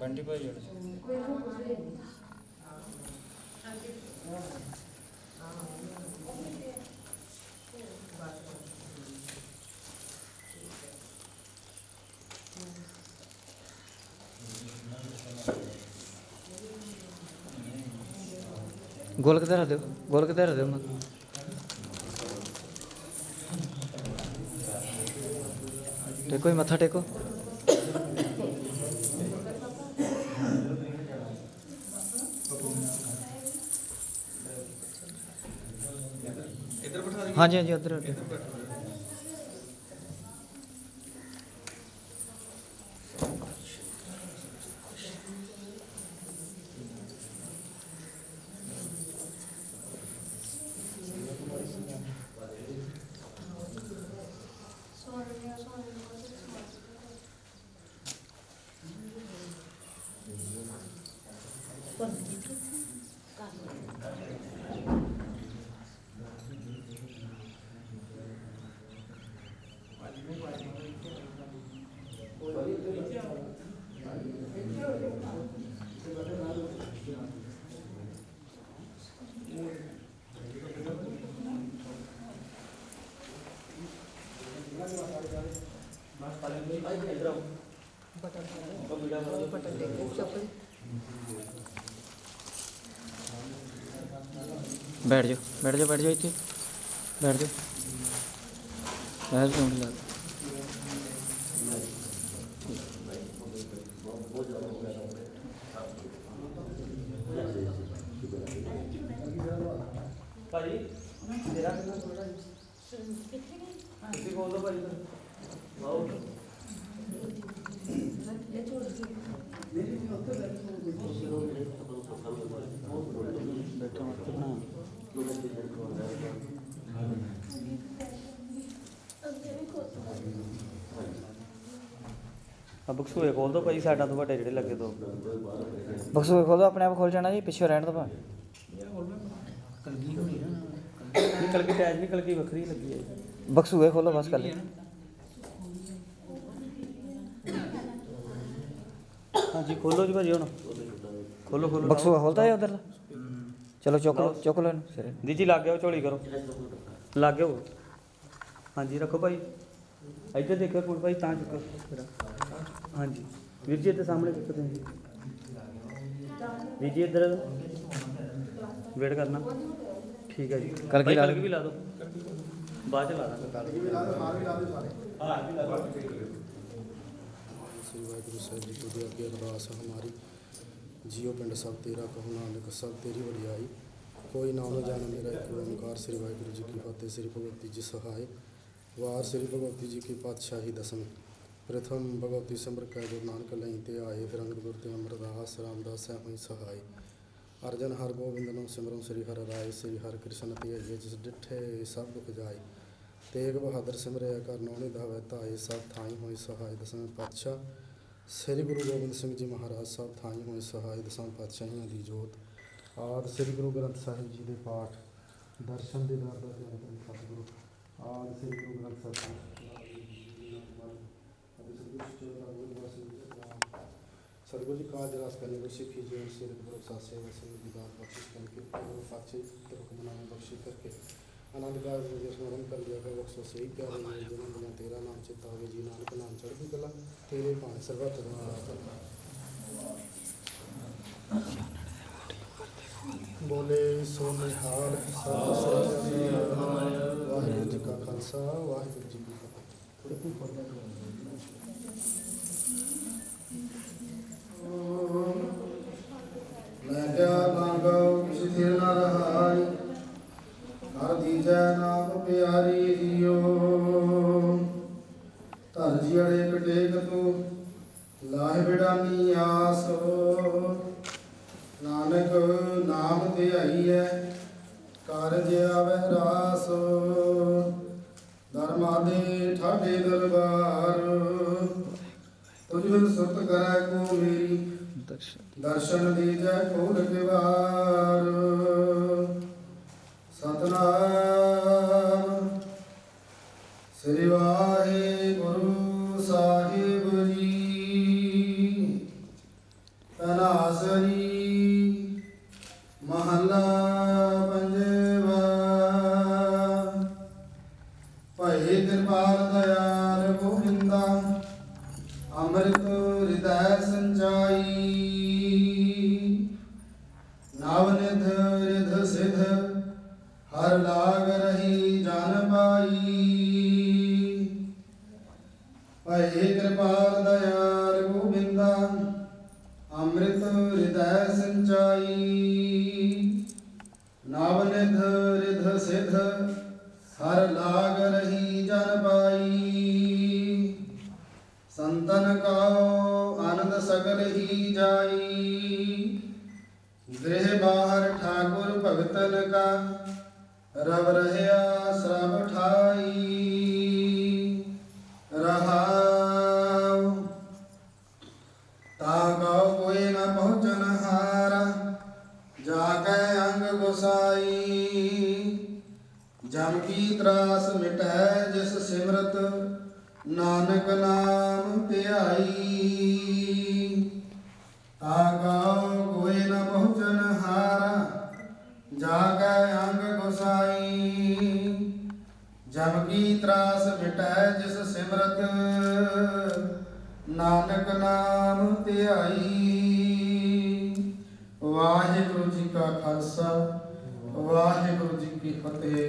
ਬੰਟੀ ਭਾਈ ਜਿਹੜੇ ਗੋਲ ਕਿੱਧਰ ਰੱਖ ਦਿਓ ਗੋਲ ਕਿੱਧਰ ਰੱਖ ਦਿਓ ਮੈਂ ਟੇਕੋ ਹੀ ਮੱਥਾ ਟੇਕੋ ਇੱਧਰ ਬਿਠਾ ਦੇ ਹਾਂਜੀ ਹਾਂਜੀ ਉੱਧਰ ਰੱਖ ਬੈਠ ਜਾਓ ਬੈਠ ਜਾਓ ਬੈਠ ਜਾਓ ਇੱਥੇ ਬੈਠ ਜਾਓ ਬੈਠ ਜਾਓ ਲਾ ਤੇਰਾ ਕਿੰਨਾ ਥੋੜਾ ਤੁਸੀਂ ਬੋਲ ਦੋ ਭਾਜੀ ਵਾਓ ਆ ਬਕਸੂਏ ਖੋਲ ਦੋ ਭਾਜੀ, ਸਾਡਾ ਤੋਂ ਵੱਡੇ ਜਿਹੜੇ ਲੱਗੇ ਦੋ। ਬਕਸੂ ਖੋਲੋ ਆਪਣੇ ਆਪ ਖੋਲ ਜਾਣਾ ਜੀ, ਪਿੱਛੇ ਰਹਿਣ ਦੋ ਭਾ ਨਿਕਲ ਕੇ ਟੈਜ ਵੀ ਕਲਕੀ ਵੱਖਰੀ ਲੱਗੀ ਹੈ ਬਕਸੂਏ ਖੋਲੋ ਬਸ ਕੱਲੇ ਹਾਂਜੀ ਖੋਲੋ ਜੀ ਭਾਜੀ ਹੁਣ। ਖੋਲੋ ਖੋਲੋ। ਬਕਸੂਆ ਖੋਲਦਾ ਹੈ ਉਧਰ ਚਲੋ ਚੁੱਕ ਲਓ ਚੁੱਕ ਲਓ ਇਹਨੂੰ ਸਿਰੇ। ਦੀ ਜੀ ਲੱਗ ਗਿਆ ਝੋਲੀ ਕਰੋ। ਲੱਗ ਗਿਆ ਉਹ। ਹਾਂਜੀ ਰੱਖੋ ਭਾਈ। ਇੱਧਰ ਦੇਖੋ ਕੋਲ ਭਾਈ ਤਾਂ ਚੁੱਕੋ। ਹਾਂਜੀ। ਵੀਰ ਜੀ ਇੱਥੇ ਸਾਹਮਣੇ ਦੇਖੋ ਤੁਸੀਂ। ਵੀਰ ਜੀ ਇੱਧਰ ਵੇਟ ਕਰਨਾ। ਠੀਕ ਹੈ ਜੀ। ਕਲਗੀ ਲਾ ਕਲਗੀ ਵੀ ਲਾ ਦਿਓ। ਬਾਅਦ ਚ ਲਾ ਦਾਂਗੇ। ਕਲਗੀ ਵੀ ਲਾ ਦਿਓ ਹਾਰ ਵੀ ਲਾ ਦਿਓ ਸਾਰੇ। ਹਾਰ ਵੀ ਲਾ ਦਿਓ। ਸ੍ਰੀ ਵਾਹਿਗੁਰੂ ਸਾਹਿਬ ਜੀ ਤੋਂ ਅੱਗੇ ਅਰਦਾਸ ਹੈ ਹਮਾਰੀ। ਜੀਓ ਪਿੰਡ ਸਭ ਤੇਰਾ ਕਹੋ ਨਾਨਕ ਸਭ ਤੇਰੀ ਵਡਿਆਈ। ਕੋਈ ਨਾਮ ਨਾ ਜਾਣ ਮੇਰਾ ਇੱਕ ਓੰਕਾਰ। ਸ੍ਰੀ ਵਾਹਿਗੁਰੂ ਜੀ ਕੀ ਫਤਿਹ ਸ੍ਰੀ ਭਗਵਤੀ ਜੀ ਸਹਾਇ ਵਾਰ ਸ੍ਰੀ ਭਗਵਤੀ ਜੀ ਕੀ ਪਾਤਸ਼ਾਹੀ ਦਸਮ। ਪ੍ਰਥਮ ਭਗਵਤੀ ਸਿਮਰ ਕੈ ਗੁਰੂ ਨਾਨਕ ਲਈ ਤੇ ਆਏ ਫਿਰ ਅੰਗਦ ਗੁਰ ਤੇ ਅਮਰਦਾਸ ਰਾਮਦਾਸ ਹੈ ਹੋਈ ਸਹਾਇ ਅਰਜਨ ਹਰ ਗੋਬਿੰਦ ਨੂੰ ਸਿਮਰਨ ਸ੍ਰੀ ਹਰਿ ਰਾਏ, ਸ੍ਰੀ ਹਰਿ ਕ੍ਰਿਸ਼ਨ ਤੇ ਅਜੇ ਜਿਸ ਡਿਠੇ ਸਭ ਦੁਖ ਜਾਏ। ਤੇਗ ਬਹਾਦਰ ਸਿਮਰਿਆ ਕਰ ਨੌਣੀ ਧਾਵੈ ਧਾਏ, ਸਭ ਥਾਈ ਹੋਈ ਸਹਾਇ ਦਸਵੇਂ ਪਾਤਸ਼ਾਹ। ਸ੍ਰੀ ਗੁਰੂ ਗੋਬਿੰਦ ਸਿੰਘ ਜੀ ਮਹਾਰਾਜ, ਸਭ ਥਾਈ ਹੋਏ ਸਹਾਇ ਦਸਾਂ ਪਾਤਸ਼ਾਹੀਆਂ ਦੀ ਜੋਤ। ਆਦ ਸ੍ਰੀ ਗੁਰੂ ਗ੍ਰੰਥ ਸਾਹਿਬ ਜੀ ਦੇ ਪਾਠ, ਦਰਸ਼ਨ ਦੇ ਦਰ ਦਾ ਧਿਆਨ ਕਰਨ ਸਤਿਗੁਰੂ। ਆਦ ਸ੍ਰੀ ਗੁਰੂ ਗ੍ਰੰਥ ਸਾਹਿਬ ਜੀ ਅਤੇ ਸਤਿਗੁਰੂ ਸਚੋਟਾ ਗੁਰੂ ਵਾਸੀ ਸਤਿਗੁਰੂ ਜੀ ਕਾਜ ਰਸ ਕਰਨੇ ਕੋ ਸਿੱਖੀ ਜੀ ਸਿਰ ਗੁਰੂ ਸਾਸੇ ਵਸੇ ਦੀਦਾਰ ਬਖਸ਼ਿਸ਼ ਕਰਕੇ ਗੁਰੂ ਪਾਛੇ ਤੇ ਹੁਕਮਨਾਮੇ ਬਖਸ਼ੀ ਕਰਕੇ ਆਨੰਦ ਕਾਜ ਦੇ ਸਮਰਨ ਕਰ ਲਿਆ ਕਰ ਬਖਸ਼ੋ ਸਹੀ ਪਿਆਰੇ ਨੇ ਜਿਹਨਾਂ ਦੀਆਂ ਤੇਰਾ ਨਾਮ ਚਿਤਾਵੇ ਜੀ ਨਾਨਕ ਨਾਮ ਚੜ੍ਹਦੀ ਕਲਾ, ਤੇਰੇ ਭਾਣੇ ਸਰਬੱਤ ਦਾ ਬੋਲੇ ਸੋ ਨਿਹਾਲ ਸਤਿ ਸ੍ਰੀ ਅਕਾਲ, ਵਾਹਿਗੁਰੂ ਜੀ ਕਾ ਖਾਲਸਾ, ਵਾਹਿਗੁਰੂ ਜੀ ਕੀ ਫਤਿਹ। ਥੋੜੇ ਕੋਈ ਪੜਦਾ ਮੈਂ ਲਾਹਿ ਬਿਡਾਨੀ ਆਸ ਨਾਨਕ ਨਾਮ ਧਿਆਈਐ ਕਾਰਜ ਆਵੈ ਰਾਸ। ਧਰਮਾਦੇ ਠਾਡੇ ਦਰਬਾਰ, ਤੁਝ ਬਿਨ ਸੁਰਤ ਕਰੈ ਕੋ ਮੇਰੀ, ਦਰਸ਼ਨ ਦਰਸ਼ਨ ਦੀਜੈ ਖੋਲ ਕਿਵਾਰ ਸਤਨਾਮ, ਸ੍ਰੀ ਵਾਹਿਗੁਰੂ। ਕਿਰਪਾਲ ਦਇਆਲ ਗੋਬਿੰਦਾ ਅੰਮ੍ਰਿਤ ਹਿਰਦੈ ਸਿਧ, ਹਰ ਲਾਗ ਰਹੀ ਜਨ ਪਾਈ ਭਏ ਕਿਰਪਾਲ ਦਇਆਲ ਗੋਬਿੰਦਾ ਅੰਮ੍ਰਿਤ ਹਿਰਦੈ ਸੰਚਾਈ। ਸਿਧ, ਹਰ ਲਾਗ ਰਹੀ ਸਗਲ ਜਾਈ। ਗ੍ਰਹਿ ਬਾਹਰ ਠਾਕੁਰ ਭਗਤਨ ਕਾ, ਰਵ ਰਹਿਆ ਸਰਬ ਠਾਈ। ਰਹਾਉ, ਤਾ ਕਉ ਕੋਈ ਨ ਪਹੁੰਚਨ ਹਾਰਾ ਜਾ ਕੈ ਅੰਗ ਗੁਸਾਈ। ਜਮ ਕੀ ਤਰਾਸ ਮਿਟੈ ਜਿਸ ਸਿਮਰਤ, ਨਾਨਕ ਨਾਮ ਧਿਆਈ। ਤਾ ਕੋਈ ਨ ਪਹੁੰਚਨ ਹਾਰਾ ਜਾ ਅੰਗ ਗੁਸਾਈ। ਜਮ ਕੀ ਤਰਾਸ ਮਿਟੈ ਜਿਸ ਸਿਮਰਤ, ਨਾਨਕ ਨਾਮ ਧਿਆਈ। ਵਾਹਿਗੁਰੂ ਜੀ ਕਾ ਖਾਲਸਾ, ਵਾਹਿਗੁਰੂ ਜੀ ਕੀ ਫਤਿਹ।